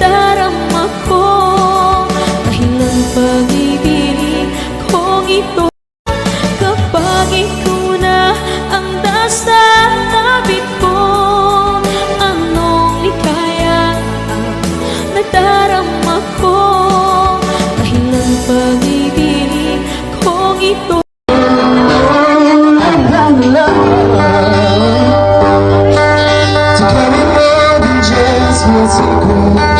nararamdaram ko Dahil ang pag-ibig kong ito. Kapag ikaw na ang nasa tabit ko Anong likaya ang nadarama ko? Dahil ang pag-ibig kong ito. Just what's it called?